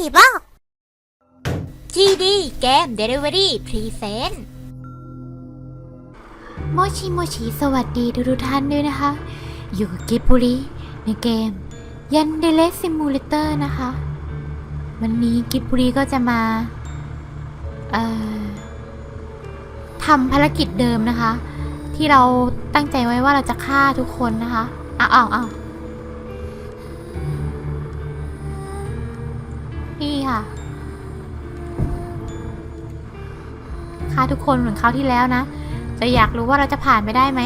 ีบอก GD เกม Delivery Present โมชิโมชิสวัสดีทุกๆท่านด้วยนะคะ อยู่กับกิบบุรีในเกมยันเดเลซิมูเลเตอร์นะคะ วันนี้กิบบุรีก็จะมา เอ่อทำภารกิจเดิมนะคะ ที่เราตั้งใจไว้ว่าเราจะฆ่าทุกคนนะคะอ้าวอ้าวอ้าว นี่ค่ะฆ่าทุกคนเหมือนคราวที่แล้วนะ จะอยากรู้ว่าเราจะผ่านไปได้ไหม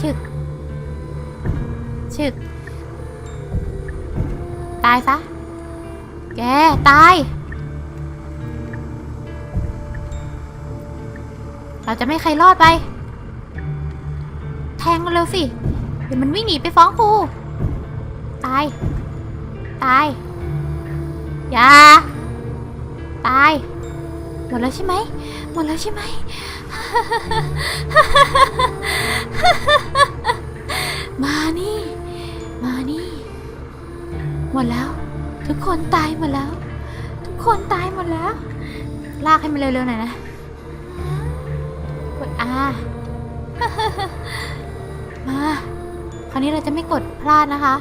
ชึกชึก ตายซะ แก ตาย เราจะไม่ให้ใครรอดไป แทงมันเร็วสิ เดี๋ยวมันวิ่งหนีไปฟ้องครู ตาย ตาย อย่า ตาย หมดแล้วใช่ไหม หมดแล้วใช่ไหม มานี่ มานี่ หมดแล้ว ทุกคนตายหมดแล้ว ทุกคนตายหมดแล้ว ลากให้มันเร็วๆหน่อยนะ กด R มา คราวนี้เราจะไม่กดพลาดนะคะ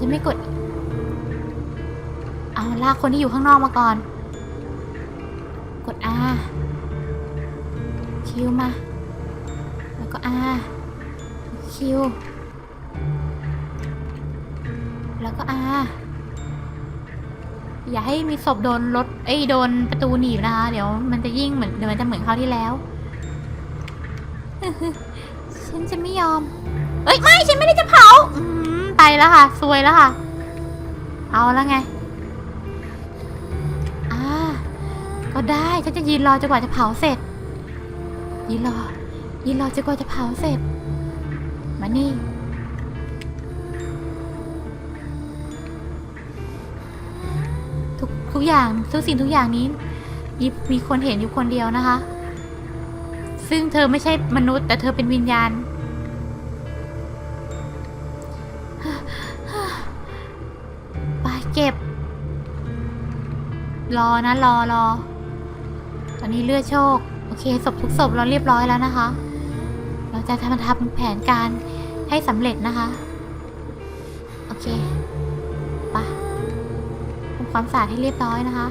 จะไม่กด เอาลากคนที่อยู่ข้างนอกมาก่อน กด R คิวมา แล้วก็ R คิว แล้วก็ R อย่าให้มีศพโดนรถเอ้ยโดนประตูหนีบนะคะ เดี๋ยวมันจะยิ่งเหมือนเดี๋ยวมันจะเหมือนคราวที่แล้วฉันจะไม่ยอม เอ้ยไม่ ฉันไม่ได้จะเผา อืม ไปแล้วค่ะซวยแล้วค่ะ เอาแล้วไงอ่าก็ได้ฉันจะยืนรอจนกว่าจะเผาเสร็จยืนรอยืนรอจนกว่าจะเผาเสร็จ มานี่ทุกทุกอย่างทุกสิ่งทุกอย่างนี้มีมีคนเห็นอยู่คนเดียวนะคะ ซึ่งเธอไม่ใช่มนุษย์ แต่เธอเป็นวิญญาณ รอนะรอรอ ตอนนี้เลือดโชค โอเคศพทุกศพเราเรียบร้อยแล้วนะคะ เราจะทำทำแผนการให้สำเร็จนะคะ โอเคไปะทำความสะอาดให้เรียบร้อยนะคะ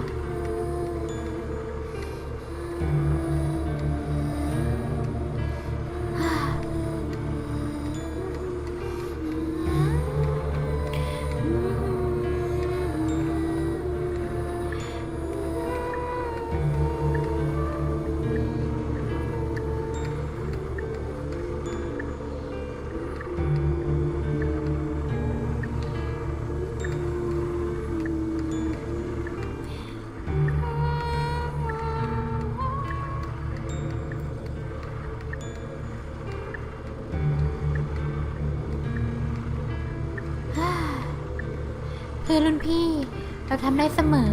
ำได้เสมอ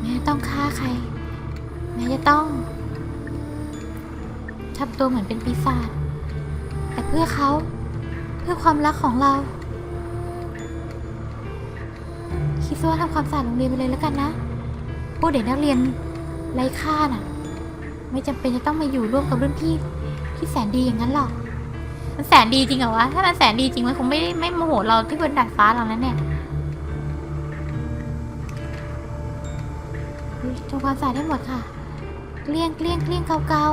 แม้ต้องฆ่าใคร แม้จะต้องทำตัวเหมือนเป็นปีศาจแต่เพื่อเขา เพื่อความรักของเรา คิดซะว่าทำความสะอาดโรงเรียนไปเลยแล้วกันนะพวกเด็กนักเรียนไร้ค่าน่ะ ไม่จำเป็นจะต้องมาอยู่ร่วมกับรุ่นพี่ที่แสนดีอย่างนั้นหรอกมันแสนดีจริงเหรอวะ ถ้ามันแสนดีจริงมันคงไม่ไม่โมโหเราที่บนดาดฟ้าเราแล้วเนี่ย ทำความสะอาดได้หมดค่ะ เกลี้ยงเกลี้ยงเกลี้ยงเกาเกา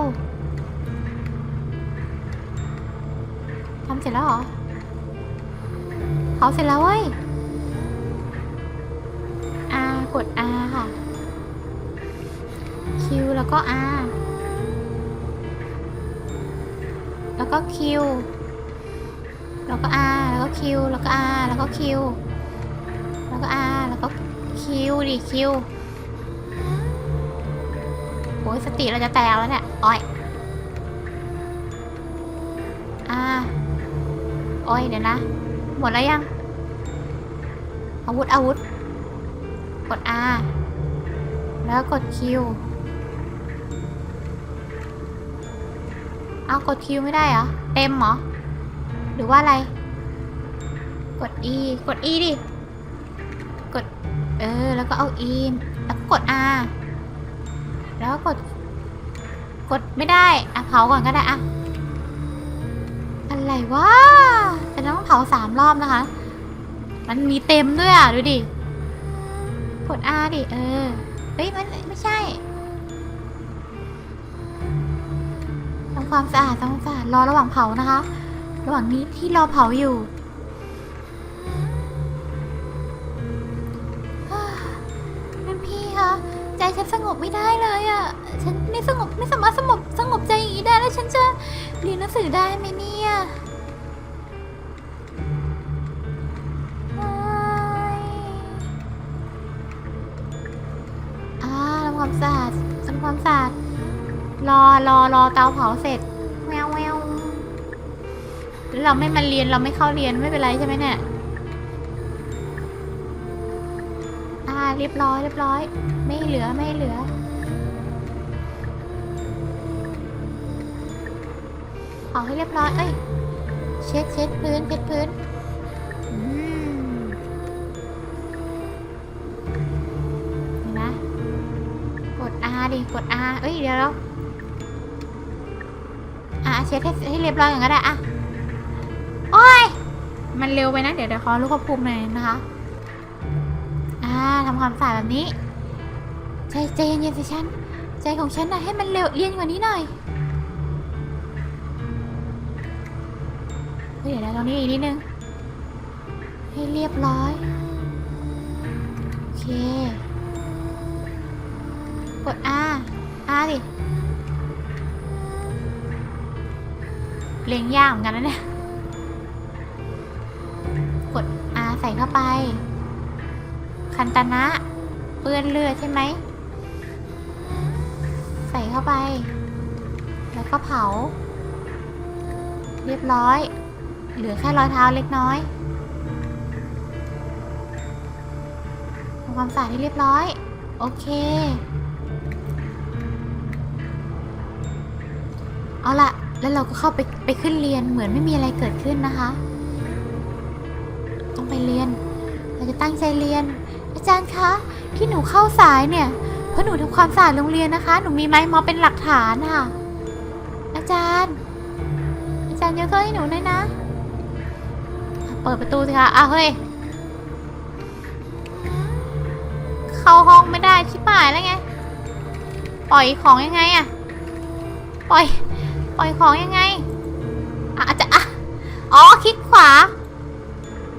ทำเสร็จแล้วเหรอเผาเสร็จแล้วเว้ย R กด R ค่ะ Q แล้วก็ R แล้วก็ Q แล้วก็ R แล้วก็ Q แล้วก็ R แล้วก็ Q แล้วก็ R แล้วก็ Q ดิ Q อ้ยสติเราจะแตกแล้วเนี่ยอ้อยอ่าอ้อยเดี๋ยวนะ หมดแล้วยัง อาวุธอาวุธ กด R แล้วกด Q เอากด Q ไม่ได้เหรอ เต็มเหรอ หรือว่าอะไร กด E กด E ดิ กด เออ แล้วก็เอา E แล้วกกด R แล้วกด กดไม่ได้อะเผาก่อนก็ได้อะอะไรวะจะต้องเผาสามรอบนะคะ มันมีเต็มด้วยอะ ดูดิ กด R ดิ เออ เฮ้ย มันไม่ใช่ทำความสะอาดทำความสะอาดรอระหว่างเผานะคะ ระหว่างนี้ที่รอเผาอยู่ ฉันสงบไม่ได้เลยอะ่ะ ฉันไม่สงบไม่สามารถสงบสงบใจอย่างนี้ได้แล้วฉันจะเรียนหนังสือได้ไหมเนี่ยโอ๊ยอ่าทำความสะอาดทำความสะอาดรอรอรอเตาเผาเสร็จแววแววแล้วเราไม่มาเรียนเราไม่เข้าเรียนไม่เป็นไรใช่ไหมเนี่ย เรียบร้อยเรียบร้อย ไม่เหลือไม่เหลือเอาให้เรียบร้อย เอ้ย เช็ดเช็ดพื้นเช็ดพื้นเห็นไหมกด R ดิ กด R เอ้ย เดี๋ยวเราอะเช็ดให้ให้เรียบร้อยอย่างก็ได้อะ โอ้ย มันเร็วไปนะ เดี๋ยวเดี๋ยวขอลูกควบคุมหน่อยนะคะ ทำความสะอาดแบบนี้ ใจใจเย็นๆสิฉัน ใจของฉันนะให้มันเร็วเย็นกว่านี้หน่อยเดี๋ยวนะตรงนี้อีกนิดนึง ให้เรียบร้อย โอเค กด R R ดิเลี้ยงยากเหมือนกันนะเนี่ย กด R ใส่เข้าไป คันตนะเปื้อนเลือดใช่ไหม ใส่เข้าไป แล้วก็เผา เรียบร้อย เหลือแค่รอยเท้าเล็กน้อยทำความสะอาดให้เรียบร้อย โอเค เอาละแล้วเราก็เข้าไปไปขึ้นเรียนเหมือนไม่มีอะไรเกิดขึ้นนะคะ ต้องไปเรียน เราจะตั้งใจเรียน อาจารย์คะ ที่หนูเข้าสายเนี่ย เพราะหนูทำความสะอาดโรงเรียนนะคะ หนูมีไม้มอเป็นหลักฐานค่ะ อาจารย์ อาจารย์ยกโทษให้หนูหน่อยนะ เปิดประตูสิคะอ้าวเฮ้ย เข้าห้องไม่ได้ชิบหายแล้วไง ปล่อยของยังไงอะปล่อย ปล่อยของยังไงอะอาจจะอะอ๋อ คลิกขวา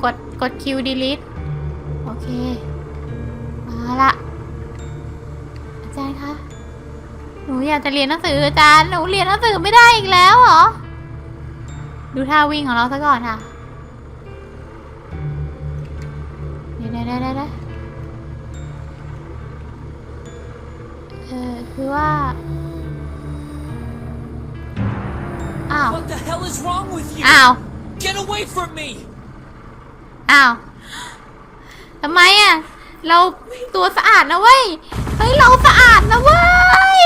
กด กด Q delete โอเค มาละอาจารย์คะ หนูอยากจะเรียนหนังสืออาจารย์ หนูเรียนหนังสือไม่ได้อีกแล้วเหรอ ดูท่าวิ่งของเราซะก่อนค่ะ เดี๋ยวเดี๋ยวเดี๋ยวเดี๋ยวเออคือว่า อ้าว What the hell is wrong with you? อ้าว Get away from me! อ้าว ทำไมอะ เราตัวสะอาดนะเว้ย เฮ้ย เราสะอาดนะเว้ย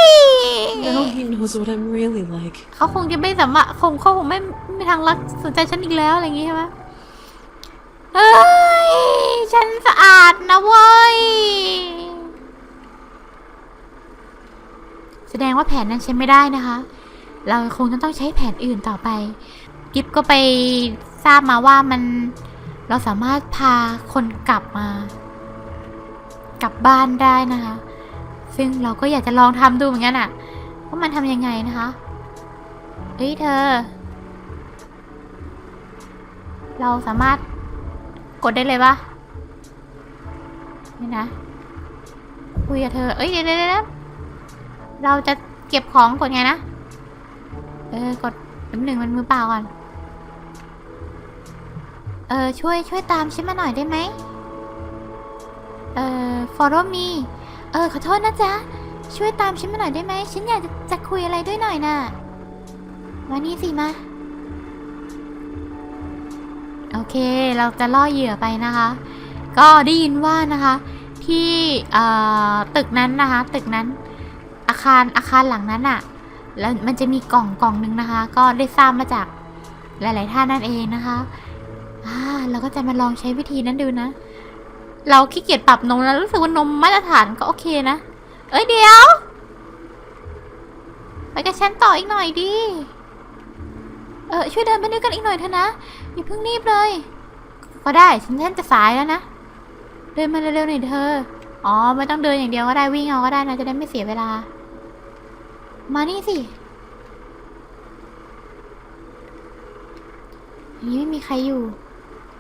Now he knows what I'm really like. เขาคงจะไม่สามารถคงเขาคงไม่ไม่ทางรักสนใจฉันอีกแล้วอะไรอย่างงี้ใช่ไหมเฮ้ย ฉันสะอาดนะเว้ย แสดงว่าแผนนั้นใช้ไม่ได้นะคะ เราคงจะต้องใช้แผนอื่นต่อไป กิฟก็ไปทราบมาว่ามันเราสามารถพาคนกลับมา กลับบ้านได้นะคะ ซึ่งเราก็อยากจะลองทำดูเหมือนกันอะว่ามันทำยังไงนะคะเฮ้ยเธอ เราสามารถกดได้เลยปะนี่นะ คุยกับเธอ เอ้ยเดี๋ยวเดี๋ยวเดี๋ยวเราจะเก็บของกดไงนะ เออกดแป๊บหนึ่งมันมือเปล่าก่อน เออช่วยช่วยตามฉันมาหน่อยได้ไหม เออ follow me เออ ขอโทษนะจ๊ะ ช่วยตามฉันมาหน่อยได้ไหม ฉันอยากจะจะคุยอะไรด้วยหน่อยน่ะมานี่สิมา โอเค เราจะล่อเหยื่อไปนะคะ ก็ได้ยินว่านะคะ ที่ตึกนั้นนะคะ ตึกนั้น อาคารอาคารหลังนั้นอะแล้วมันจะมีกล่องกล่องหนึ่งนะคะ ก็ได้ทราบมาจากหลาย ๆ ท่านนั่นเองนะคะ อ่า เราก็จะมาลองใช้วิธีนั้นดูนะ เราขี้เกียจปรับนมแล้วรู้สึกว่านมมาตรฐานก็โอเคนะ เอ้ยเดี๋ยว ไปกับฉันต่ออีกหน่อยดิ เออช่วยเดินไปด้วยกันอีกหน่อยเถอะนะ อย่าเพิ่งรีบเลย ก็ได้ฉันฉันจะสายแล้วนะ เดินมาเร็วๆหน่อยเธอ อ๋อไม่ต้องเดินอย่างเดียวก็ได้วิ่งเอาก็ได้นะจะได้ไม่เสียเวลา มานี่สิอันนี้ไม่มีใครอยู่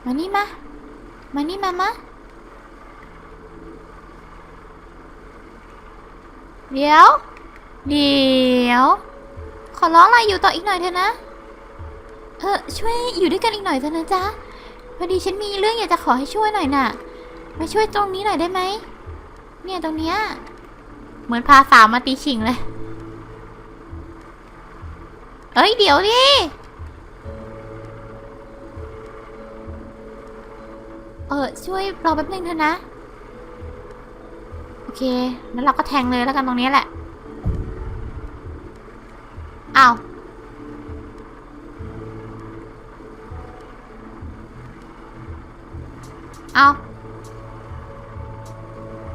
มานี่มา มานี่มามะ เดี๋ยว เดี๋ยว ขอร้องอะไรอยู่ต่ออีกหน่อยเถอะนะ เออช่วยอยู่ด้วยกันอีกหน่อยเถอะนะจ๊ะ พอดีฉันมีเรื่องอยากจะขอให้ช่วยหน่อยน่ะ มาช่วยตรงนี้หน่อยได้ไหม เนี่ยตรงเนี้ย เหมือนพาสาวมาตีฉิงเลย เอ้ยเดี๋ยวดิเออช่วยรอแป๊บนึงเถอะนะ เค งั้นเราก็แทงเลยแล้วกันตรงนี้แหละ อ้าว เอา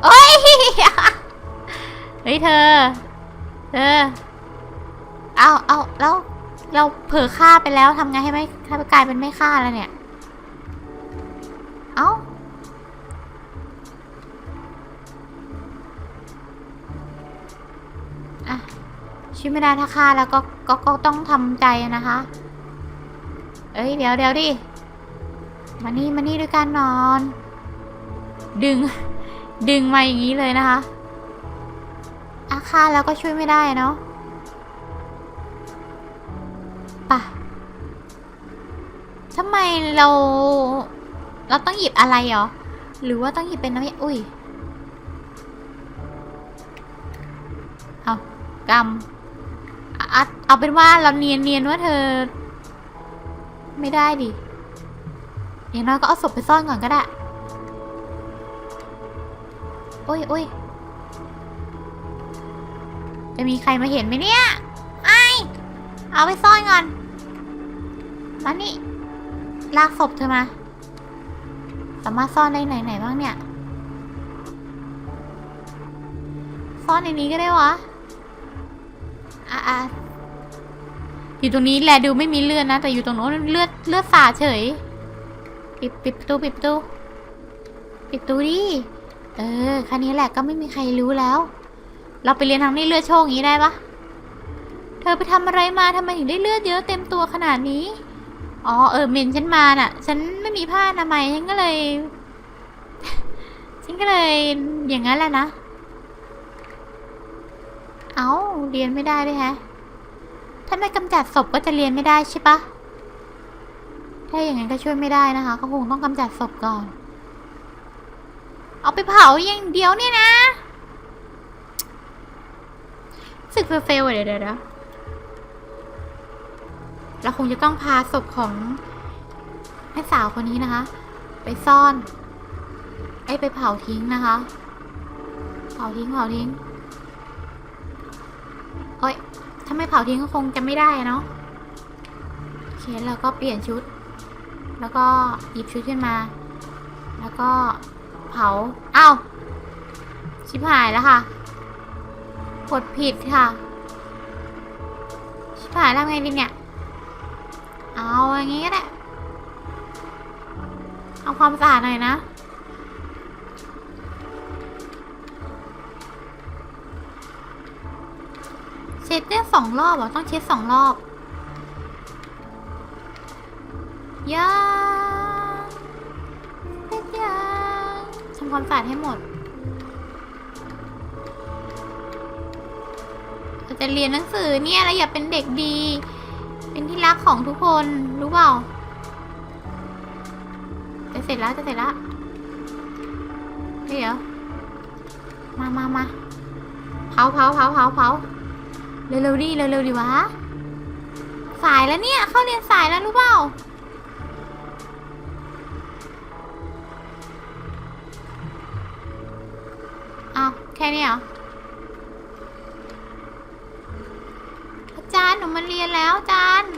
เอ้ย เฮ้ยเธอ เธอ เอาเอาแล้ว เราเผลอฆ่าไปแล้วทำไงให้ไม่ถ้ากลายเป็นไม่ฆ่าแล้วเนี่ย ช่วยไม่ได้ถ้าฆ่าแล้วก็ก็ก็ต้องทำใจนะคะ เอ้ยเดี๋ยวเดี๋ยวดิ มานี่มานี่ด้วยกันนอน ดึง ดึงมาอย่างนี้เลยนะคะอาคาแล้วก็ช่วยไม่ได้เนาะป่ะทำไมเรา เราต้องหยิบอะไรเหรอ หรือว่าต้องหยิบเป็นน้ำยาอุ้ย เอากำ อะเอาเป็นว่าเราเนียนเนียนว่าเธอ ไม่ได้ดิอย่างน้อยก็เอาศพไปซ่อนก่อนก็ได้ โอ้ยโอ้ยจะมีใครมาเห็นไหมเนี่ย ไอ เอาไปซ่อนก่อน มานี่ ลากศพเธอมา สามารถซ่อนได้ไหนไหนบ้างเนี่ย ซ่อนในนี้ก็ได้วะ อะอะอยู่ตรงนี้แหละดูไม่มีเลือดนะ แต่อยู่ตรงโน้นเลือดเลือดสาดเฉย ปิดปิดประตูปิดประตูปิดประตูดิ เออค่นี้แหละก็ไม่มีใครรู้แล้ว เราไปเรียนทางนี้เลือดโชคอย่างนี้ได้ปะเธอไปทำอะไรมาทำไมถึงได้เลือดเยอะเต็มตัวขนาดนี้ อ๋อเออเมนฉันมาน่ะ ฉันไม่มีผ้าอนามัยฉันก็เลย ฉันก็เลยอย่างนั้นแหละนะ เอาเรียนไม่ได้ด้วยฮะ ถ้าไม่กำจัดศพก็จะเรียนไม่ได้ใช่ปะถ้าอย่างนั้นก็ช่วยไม่ได้นะคะก็คงต้องกำจัดศพก่อน เอาไปเผาอย่างเดียวเนี่ยนะสึกเฟลเดี๋ยวเดี๋ยวเดี๋ยวเราคงจะต้องพาศพของแม่สาวคนนี้นะคะ ไปซ่อน ไอ้ไปเผาทิ้งนะคะ เผาทิ้งเผาทิ้ง เอ้ย ถ้าไม่เผาทิ้งก็คงจะไม่ได้เนาะโอเคแล้วก็เปลี่ยนชุด แล้วก็หยิบชุดขึ้นมา แล้วก็เผา อ้าว ชิบหายแล้วค่ะ กดผิดค่ะ ชิบหายแล้วไงดิเนี่ย เอาอย่างงี้ก็ได้ เอาความสะอาดหน่อยนะ เช็ดได้สองรอบเหรอต้องเช็ดสองรอบยาเช็ดยาทำความสะอาดให้หมดเราจะเรียนหนังสือเนี่ยเราอย่าเป็นเด็กดี เป็นที่รักของทุกคนรู้เปล่าจะเสร็จแล้วจะเสร็จแล้วเดี๋ยวมามามาเผาเผาเผาเผาเผา เร็วๆดิเร็วๆดิวะ สายแล้วเนี่ย เข้าเรียนสายแล้วรู้เปล่าอ้าวแค่นี้เหรอ อาจารย์หนูมาเรียนแล้วอาจารย์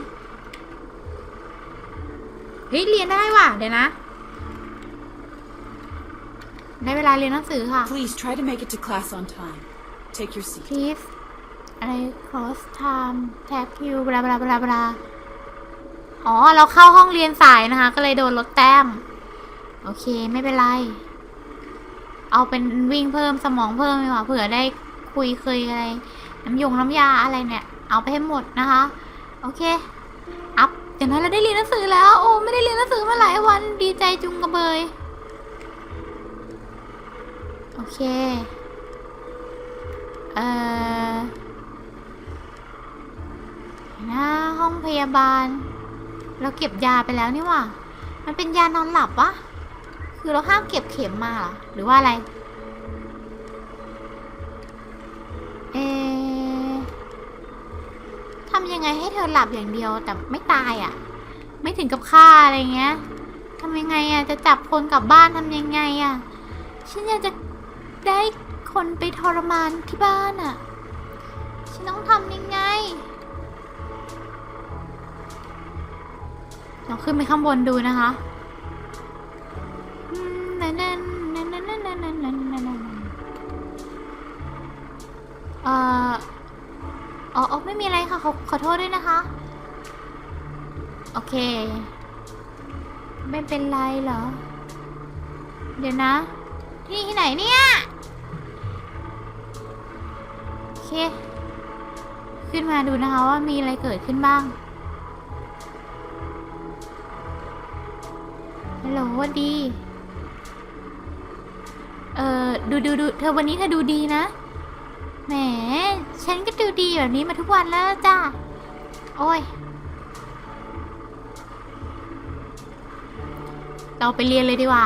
เฮ้ยเรียนได้ว่ะเดี๋ยวนะ ได้เวลาเรียนหนังสือค่ะ Please try to make it to class on time. Take your seat. please อะไร cross time tag you บลาบลาบลาบลาอ๋อ เราเข้าห้องเรียนสายนะคะ ก็เลยโดนลดแต้ม โอเค ไม่เป็นไร เอาเป็นวิ่งเพิ่มสมองเพิ่มดีกว่าเผื่อได้คุยเคยอะไร น้ำยงน้ำยาอะไรเนี่ย เอาไปให้หมดนะคะ โอเค อัพเดี๋ยวนั้นเราได้เรียนหนังสือแล้ว โอ้ ไม่ได้เรียนหนังสือมาหลายวันดีใจจุงกระเบย โอเค เอ่อ หน้าห้องพยาบาล เราเก็บยาไปแล้วนี่ว่า มันเป็นยานอนหลับวะคือเราห้ามเก็บเข็มมาหรอหรือว่าอะไร เอทำยังไงให้เธอหลับอย่างเดียวแต่ไม่ตายอะ่ะ ไม่ถึงกับฆ่าอะไรเงี้ยทำยังไงอะ่ะจะจับคนกลับบ้านทำยังไงอะ่ะฉันอยากจะได้คนไปทรมานที่บ้านอะ่ะ ฉันต้องทำยังไง ลองขึ้นไปข้างบนดูนะคะเอ่ออ๋อไม่มีอะไรค่ะขอขอโทษด้วยนะคะ โอเค ไม่เป็นไรเหรอ เดี๋ยวนะ ที่ที่ไหนเนี่ย โอเค ขึ้นมาดูนะคะว่ามีอะไรเกิดขึ้นบ้าง โหลวัสดี เอ่อ ดูดูดูเธอวันนี้เธอดูดีนะ แหม ฉันก็ดูดีแบบนี้มาทุกวันแล้วจ้าโอ้ย เราไปเรียนเลยดีกว่า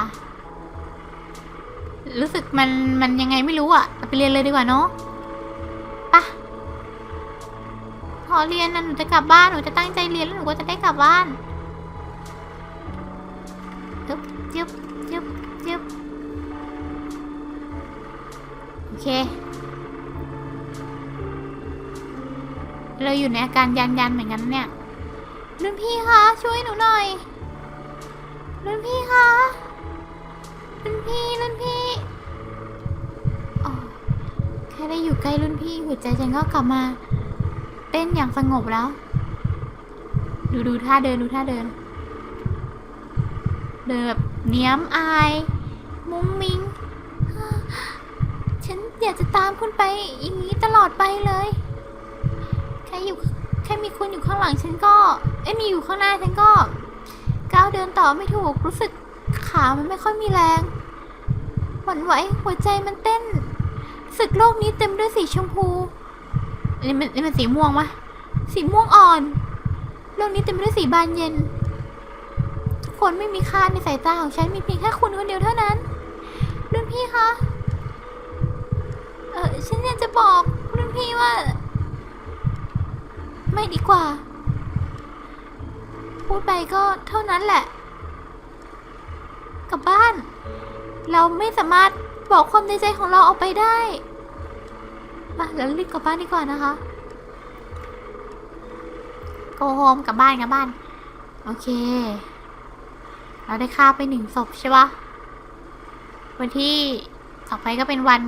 รู้สึกมันมันยังไงไม่รู้อะเราไปเรียนเลยดีกว่าเนาะปะพอเรียนนะหนูจะกลับบ้าน หนูจะตั้งใจเรียนแล้วหนูก็จะได้กลับบ้าน เค เราอยู่ในอาการยันยันเหมือนกันเนี่ยรุ่นพี่คะช่วยหนูหน่อยรุ่นพี่คะรุ่นพี่รุ่นพี่อ๋อแค่ได้อยู่ใกล้รุ่นพี่หัวใจฉันก็กลับมา เต้นอย่างสงบแล้ว ดูดูท่าเดินดูท่าเดิน เดินแบบเนี้ยมอาย มุ้งมิง อยากจะตามคุณไปอย่างนี้ตลอดไปเลย แค่อยู่แค่มีคุณอยู่ข้างหลังฉันก็เอ้มีอยู่ข้างหน้าฉันก็ก้าวเดินต่อไม่ถูกรู้สึกขามันไม่ค่อยมีแรงหวั่นไหวหัวใจมันเต้นสึกโลกนี้เต็มด้วยสีชมพูนี่มันนี่มันสีม่วงวะสีม่วงอ่อน โลกนี้เต็มไปด้วยสีบานเย็น คนไม่มีค่าในสายตาของฉันมีเพียงแค่คุณคนเดียวเท่านั้นรุ่นพี่คะ เออฉันอยากจะบอกรุ่นพี่ว่า ไม่ดีกว่า พูดไปก็เท่านั้นแหละ กลับบ้าน เราไม่สามารถบอกความในใจของเราออกไปได้มาแล้วรีบกลับบ้านดีกว่านะคะโกโฮมกลับบ้านกลับบ้าน โอเค เราได้ฆ่าไปหนึ่งศพใช่ปะวันที่ต่อไปก็เป็นวัน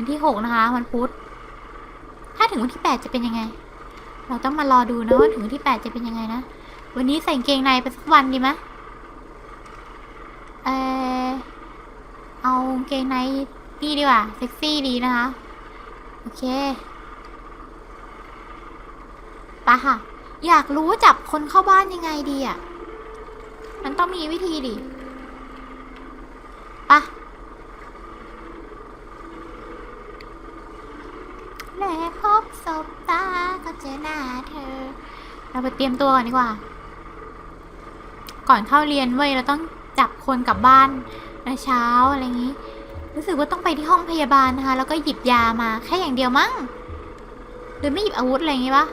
วันที่หกนะคะวันพุธถ้าถึงวันที่แปดจะเป็นยังไง เราต้องมารอดูนะว่าถึงที่แปดจะเป็นยังไงนะวันนี้ใส่เกงในไปสักวันดีไหมเออเอาเกงในนี่ดีกว่าเซ็กซี่ดีนะคะ โอเคปะค่ะ อยากรู้จับคนเข้าบ้านยังไงดีอะ มันต้องมีวิธีดิไปะ และพบศพตาก็เจอหน้าเธอ เราไปเตรียมตัวก่อนดีกว่า ก่อนเข้าเรียนเว้ยเราต้องจับคนกลับบ้านในเช้าอะไรอย่างนี้ รู้สึกว่าต้องไปที่ห้องพยาบาลนะคะ แล้วก็หยิบยามาแค่อย่างเดียวมั้งหรือไม่หยิบอาวุธอะไรอย่างงี้ปะ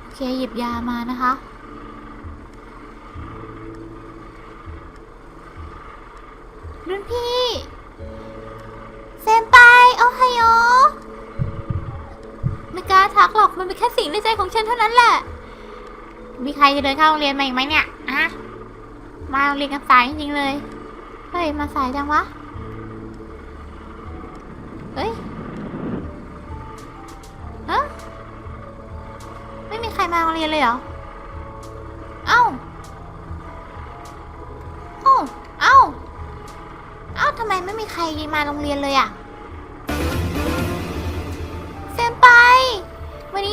โอเคหยิบยามานะคะรุ่นพี่ โอไฮโอไม่กล้าทักหรอกมันเป็นแค่สิ่งในใจของฉันเท่านั้นแหละมีใครจะเดินเข้าโรงเรียนมาอีกไหมเนี่ยอะมาโรงเรียนกันสายจริงๆเลย เฮ้ย มาสายจังวะ เฮ้ยฮะไม่มีใครมาโรงเรียนเลยเหรอ เอ้า เอ้า เอ้า เอ้าทำไมไม่มีใครมาโรงเรียนเลยอะ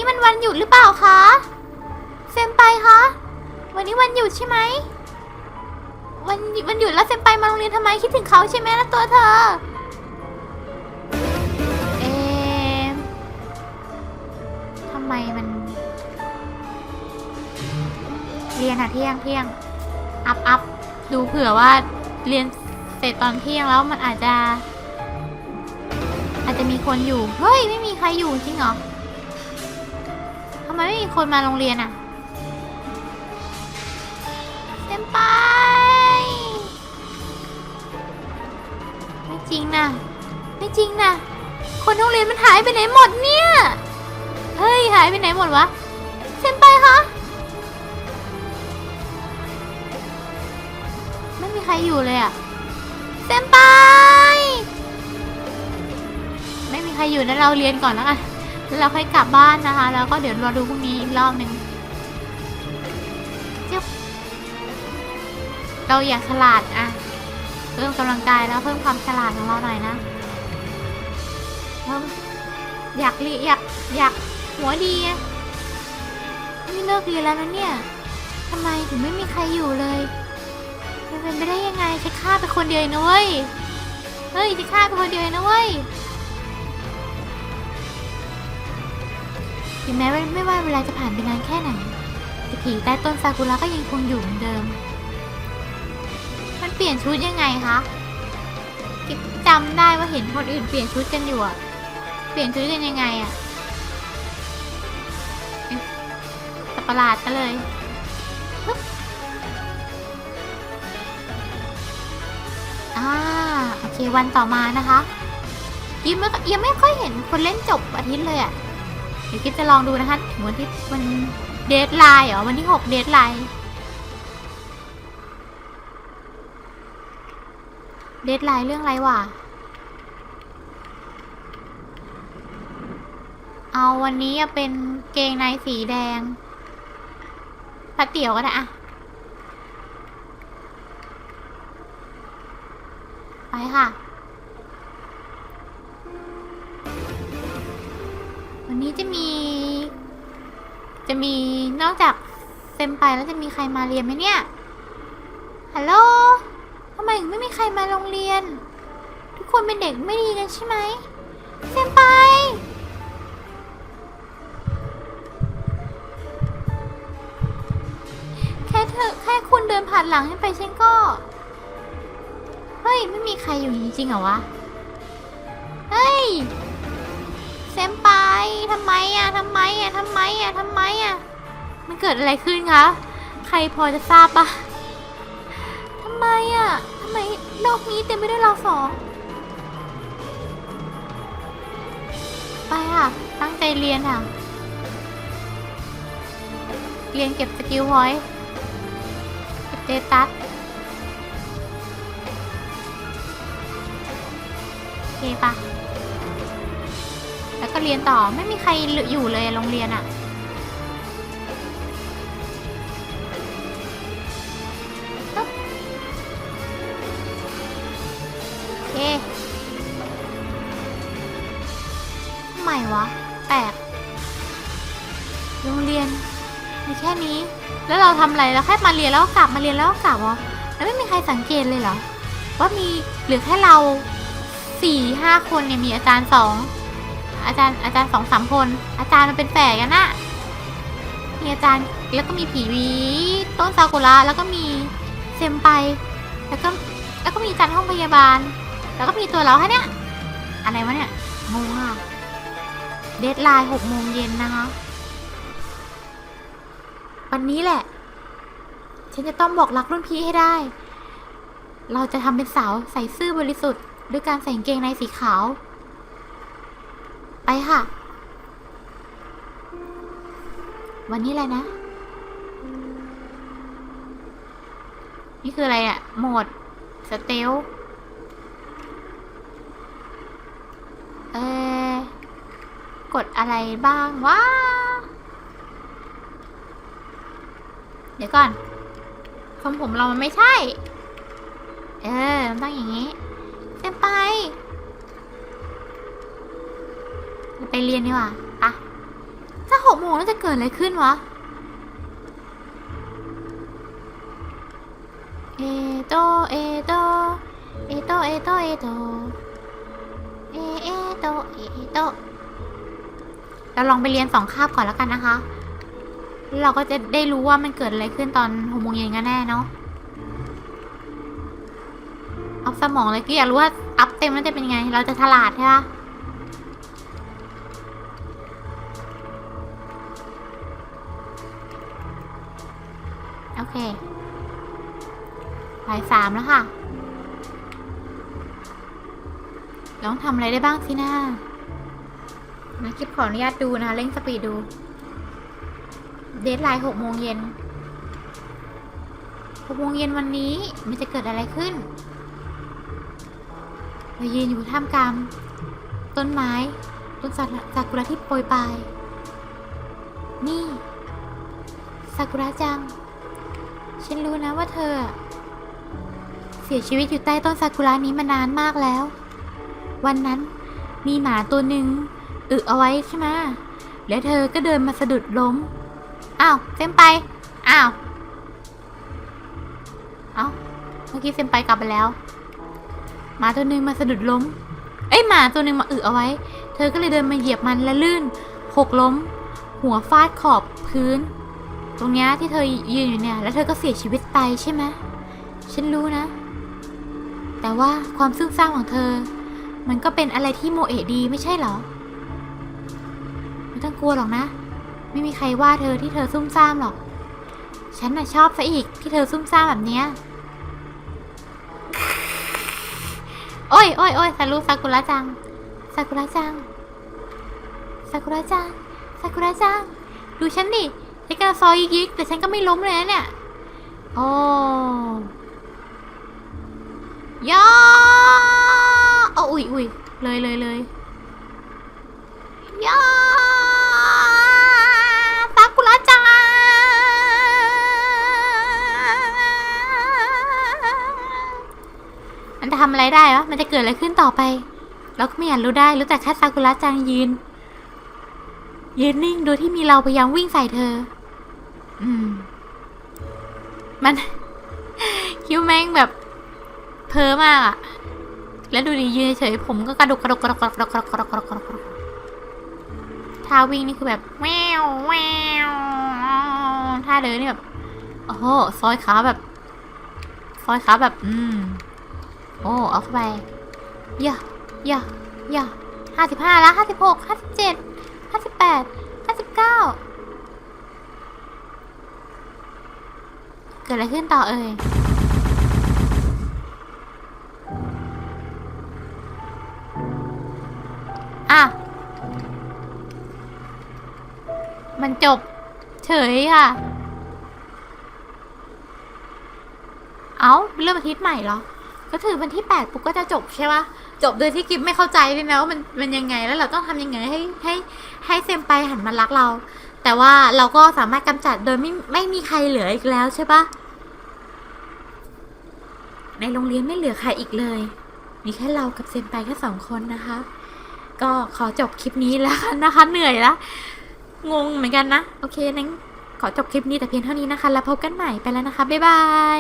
นี้มันวันหยุดหรือเปล่าคะเซมไปคะวันนี้วันหยุดใช่ไหมวันวันหยุดแล้วเซมไปมาโรงเรียนทำไมคิดถึงเขาใช่ไหมล่ะตัวเธอเอมทำไมมัน เรียนอะเที่ยงเที่ยงอัพอัพดูเผื่อว่าเรียนเสร็จตอนเที่ยงแล้วมันอาจจะ อาจจะมีคนอยู่ เฮ้ย ไม่มีใครอยู่จริงเหรอำไมไม่มีคนมาโรงเรียนอะเซมไป ไม่จริงนะ ไม่จริงนะ คนโรงเรียนมันหายไปไหนหมดเนี่ย เฮ้ย หายไปไหนหมดวะเซมไปคะ ไม่มีใครอยู่เลยอะเซมไป ไม่มีใครอยู่นะเราเรียนก่อนแล้วกัน แล้วเราค่อยกลับบ้านนะคะ แล้วก็เดี๋ยวรอดูพรุ่งนี้อีกรอบหนึ่งเราอยากฉลาดอะเพิ่มกำลังกายแล้วเพิ่มความฉลาดของเราหน่อยนะเพิ่มอยากเรียนอยากอยากหัวดีอะนี่เลิกเรียนแล้วนะเนี่ยทำไมถึงไม่มีใครอยู่เลยเป็นไปได้ยังไงฉันฆ่าไปคนเดียวนะเว้ยเฮ้ยฉันฆ่าไปคนเดียวนะเว้ย ถึงแม้ว่าไม่ว่าเวลาจะผ่านไปนานแค่ไหนแต่ผีใต้ต้นซากุระก็ยังคงอยู่เหมือนเดิม มันเปลี่ยนชุดยังไงคะกิ๊บจำได้ว่าเห็นคนอื่นเปลี่ยนชุดกันอยู่อะเปลี่ยนชุดกันยังไงอะเอ๊ะสัตว์ประหลาดกันเลยอ่าโอเควันต่อมานะคะยังไม่ยังไม่ค่อยเห็นคนเล่นจบอาทิตย์เลยอะ่ะ ดี๋ยวกิ๊บจะลองดูนะคะถึงวันที่วันเดทไลน์เหรอวันที่หกเดทไลน์เดทไลน์เรื่องอะไรวะเอาวันนี้อะเป็นเกงในสีแดงผัดเตี๋ยวก็ได้อะไปค่ะ นี้จะมี จะมีนอกจากเซมไปแล้วจะมีใครมาเรียนไหมเนี่ย ฮัลโหลทำไมถึงไม่มีใครมาโรงเรียน ทุกคนเป็นเด็กไม่ดีกันใช่ไหมเซมไปแค่เธอแค่คุณเดินผ่านหลังให้ไปฉันก็ เฮ้ย ไม่มีใครอยู่จริงๆเหรอวะ เฮ้ยเซมไป ทำไมอะทำไมอะทำไมอะทำไมอะมันเกิดอะไรขึ้นคะ ใครพอจะทราบปะทำไมอะทำไมโลกนี้เต็มไปด้วยเราสอง ไปค่ะ ตั้งใจเรียนค่ะ เรียนเก็บสกิลพอยต์เก็บเดตัสโอเคปะ แล้วก็เรียนต่อไม่มีใครอยู่เลยโรงเรียนอะปึ๊บโอเคทำไมวะ แปลก โรงเรียนมีแค่นี้ แล้วเราทำอะไรเราแค่มาเรียนแล้วกลับมาเรียนแล้วก็กลับวะแล้วไม่มีใครสังเกตเลยเหรอ ว่ามีเหลือแค่เราสี่ห้าคนเนี่ยมีอาจารย์สอง อาจารย์อาจารย์สองสามคน อาจารย์มันเป็นแฝดกันนะมีอาจารย์แล้วก็มีผีวีต้นซากุระแล้วก็มีเซมไป แล้วก็แล้วก็มีอาจารย์ห้องพยาบาล แล้วก็มีตัวเราแค่เนี้ยอะไรวะเนี่ยงงอะเดทไลน์หกโมงเย็นนะคะ วันนี้แหละ ฉันจะต้องบอกรักรุ่นพี่ให้ได้ เราจะทำเป็นสาวใส่ซื่อบริสุทธิ์ ด้วยการใส่กางเกงในสีขาว ไปค่ะ วันนี้อะไรนะ นี่คืออะไรอะโหมด สเตลเออกดอะไรบ้างวะเดี๋ยวก่อนทรงผมเรามันไม่ใช่ เออมันต้องอย่างนี้เต็มไปเรา ไปเรียนดีกว่าปะถ้าหกโมงแล้วจะเกิดอะไรขึ้นวะ เอโต เอโต เอโต เอโต เอโต เอเอโต เอโต เราลองไปเรียนสองคาบก่อนแล้วกันนะคะ เราก็จะได้รู้ว่ามันเกิดอะไรขึ้นตอนหกโมงเย็นกันแน่เนาะอัพสมองเลยก็อยากรู้ว่าอัพเต็มแล้วจะเป็นไง เราจะฉลาดใช่ปะ โอเคบ่ายสามแล้วค่ะ ลองทำอะไรได้บ้างสินะนะคลิปขออนุญาตดูนะคะเร่งสปีดดู เดทไลน์หกโมงเย็นหกโมงเย็นวันนี้มันจะเกิดอะไรขึ้น เรายืนอยู่ท่ามกลางต้นไม้ ต้นซากุระที่โปรยปลาย นี่ซากุระจัง ฉันรู้นะว่าเธอ เสียชีวิตอยู่ใต้ต้นซากุระนี้มานานมากแล้ว วันนั้นมีหมาตัวหนึ่งอึเอาไว้ใช่ไหมแล้วเธอก็เดินมาสะดุดล้ม อ้าวเซมไป อ้าว เอ้า เมื่อกี้เซมไปกลับไปแล้ว หมาตัวหนึ่งมาสะดุดล้ม เอ้ยหมาตัวหนึ่งมาอึเอาไว้ เธอก็เลยเดินมาเหยียบมันและลื่น หกล้ม หัวฟาดขอบพื้น ตรงเนี้ยที่เธอยืนอยู่เนี่ย แล้วเธอก็เสียชีวิตไปใช่ไหมฉันรู้นะ แต่ว่าความซุ่มซ่ามของเธอ มันก็เป็นอะไรที่โมเอะดีไม่ใช่เหรอ ไม่ต้องกลัวหรอกนะ ไม่มีใครว่าเธอที่เธอซุ่มซ่ามหรอก ฉันน่ะชอบซะอีกที่เธอซุ่มซ่ามแบบเนี้ยโอ้ยโอ้ยโอ้ยซารุซากุระจังซากุระจังซากุระจังซากุระจัง ดูฉันดิ ฉันกำลังซอยยิกๆแต่ฉันก็ไม่ล้มเลยนะเนี่ย โอ้ยาโอ้อุ้ยอุ้ยเลยเลยเลยยาซากุระจังมันจะทำอะไรได้วะ มันจะเกิดอะไรขึ้นต่อไป เราก็ไม่อยากรู้ได้ รู้แต่แค่ซากุระจังยืนยืนนิ่งโดยที่มีเราพยายามวิ่งใส่เธอ มัน คิ้วแม่งแบบ เพ้อมากอะแล้วดูดิยืนเฉยผมก็กระดกกระดกกระดกกระดกกระดกกระดกกระดกกระดกกระดกกระดกท่าวิ่งนี่คือแบบแววแววท่าเดินนี่แบบโอ้โหซอยขาแบบ ซอยขาแบบ อืม โอ้เอาเข้าไปเยอะเยอะเยอะห้าสิบห้าแล้วห้าสิบหกห้าสิบเจ็ดห้าสิบแปดห้าสิบเก้า เกิดอะไรขึ้นต่อเอ่ยอะ มันจบ เฉยค่ะ เอ้าเริ่มอาทิตย์ใหม่เหรอ ก็ถือวันที่แปดปุ๊บก็จะจบใช่ปะจบโดยที่กิฟไม่เข้าใจด้วยนะว่ามันมันยังไงแล้วเราต้องทำยังไงให้ให้ให้เซมไปหันมารักเรา แต่ว่าเราก็สามารถกำจัดโดยไม่ไม่มีใครเหลืออีกแล้วใช่ปะในโรงเรียนไม่เหลือใครอีกเลย มีแค่เรากับเซนไปแค่สองคนนะคะ ก็ขอจบคลิปนี้แล้วนะคะ เหนื่อยละงงเหมือนกันนะ โอเคนั้นขอจบคลิปนี้แต่เพียงเท่านี้นะคะ แล้วพบกันใหม่ไปแล้วนะคะ บ๊ายบาย